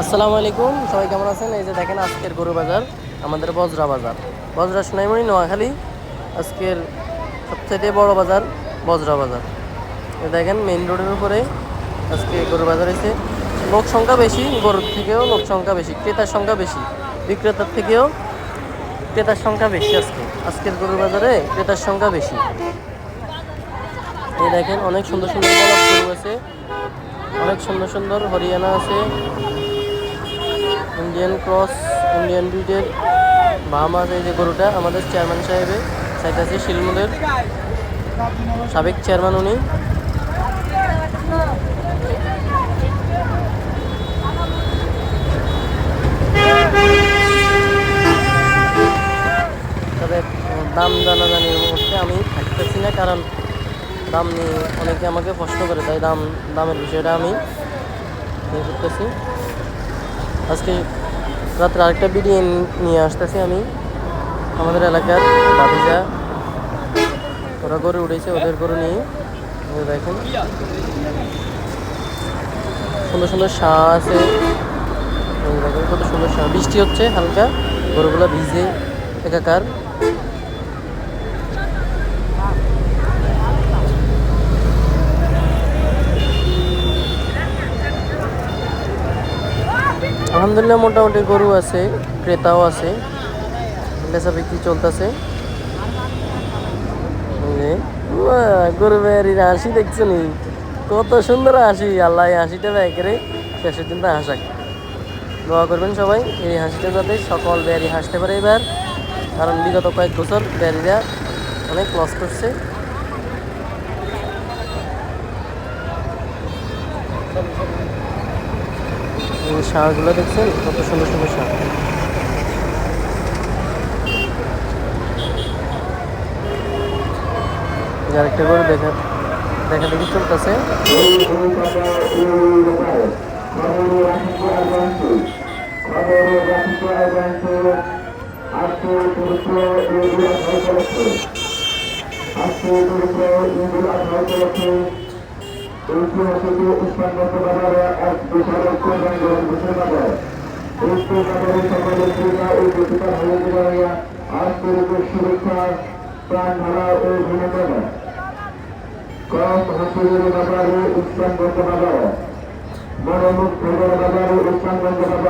আসসালামু আলাইকুম, সবাই কেমন আছেন? এই যে দেখেন আজকের গরু বাজার, আমাদের বজরা বাজার। বজরা সোনাইমণি নোয়াখালী। আজকের সবচেয়ে বড় বাজার বজরা বাজার। দেখেন মেইন রোডের উপরে আজকে গরু বাজার এসে লোক সংখ্যা বেশি, গরুর থেকেও লোক সংখ্যা বেশি, ক্রেতার সংখ্যা বেশি, বিক্রেতার থেকেও ক্রেতার সংখ্যা বেশি আজকে। আজকের গরু বাজারে ক্রেতার সংখ্যা বেশি। এই দেখেন, অনেক সুন্দর সুন্দর গরু আছে, অনেক সুন্দর সুন্দর হরিয়ানা আছে ইন্ডিয়ান ক্রস, ইন্ডিয়ান ব্রিডের বাহামাস এই যে গরুটা, আমাদের চেয়ারম্যান সাহেবের সাইড আছে শিলমুলের সাবেক চেয়ারম্যান উনি। তবে দাম জানাজানির মধ্যে আমি থাকতেছি না, কারণ দাম নিয়ে অনেকে আমাকে প্রশ্ন করে, তাই দাম, দামের বিষয়টা আমি করতেছি আজকে রাত্রে আরেকটা ভিডিও নিয়ে আসতেছি আমি। আমাদের এলাকার বাতিজা ওরা গরু উঠেছে ওদের গরু নিয়ে। দেখেন। সুন্দর সুন্দর শাঁ আছে। কত সুন্দর শাঁ বৃষ্টি হচ্ছে হালকা। গরুগুলো ভিজে, একাকার। আলহামদুলিল্লাহ মোটামুটি গরু আছে, ক্রেতাও আছে, বেচা বিক্রি চলতেছে। গরু বেরির হাসি দেখছ নি? কত সুন্দর হাসি, আল্লাহ এই হাসিটা ব্যয় করে শেষের দিন হাসাক। দোয়া করবেন সবাই, এই হাসিটা যাতে সকল বেয়ারি হাসতে পারে এবার। কারণ বিগত কয়েক বছর বেয়ারিরা অনেক লস করছে। শাহগুলো দেখছেন? কত সুন্দর সুন্দর শাহ আরেকটা করে দেখা দেখা দেখি চলতেছে। ঐতিহাসিক উৎপন্ন বাজারে এক বিশাল কোরবানি গ্রহণ ঘোষণা করে। এই বাজারে সকলের সুবিধা ও গতিকা ভালো দিবাইয়া আন্তরিক শুভেচ্ছা প্রাণ ঢালা ও ধন্যবাদ কম বাজার। মনোমুখ বাজার দেখেন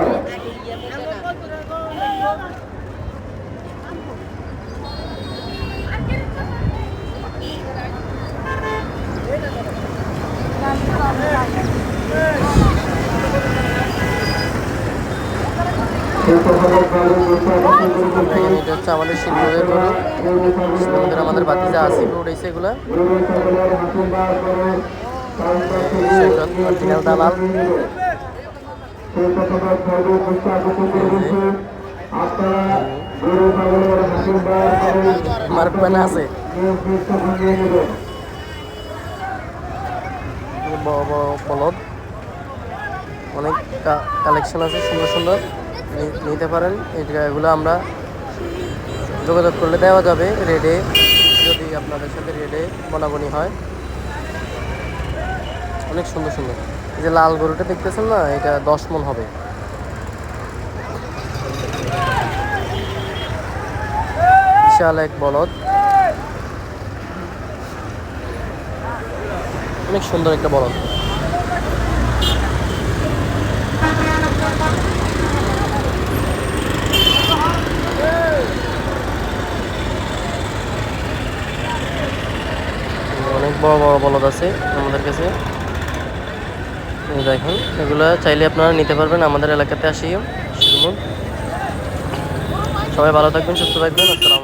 এটা হচ্ছে আমাদের শিল্পের গরু আমাদের উঠেছে এগুলা দালাল অনেক কালেকশন আছে সুন্দর সুন্দর। নিতে পারেন। এগুলো আমরা যোগাযোগ করলে দেওয়া যাবে রেডে, যদি আপনাদের সাথে রেডে বনাবনি হয়। অনেক সুন্দর সুন্দর। এই যে লাল গরুটা দেখতেছেন না, এটা দশ মন হবে। বিশাল এক বলদ। অনেক সুন্দর একটা বলদ অনেক বড় বড় বলদ আছে আমাদের কাছে। দেখুন, এগুলো চাইলে আপনারা নিতে পারবেন, আমাদের এলাকাতে আসিও সবাই ভালো থাকবেন, সুস্থ থাকবেন, আসসালাম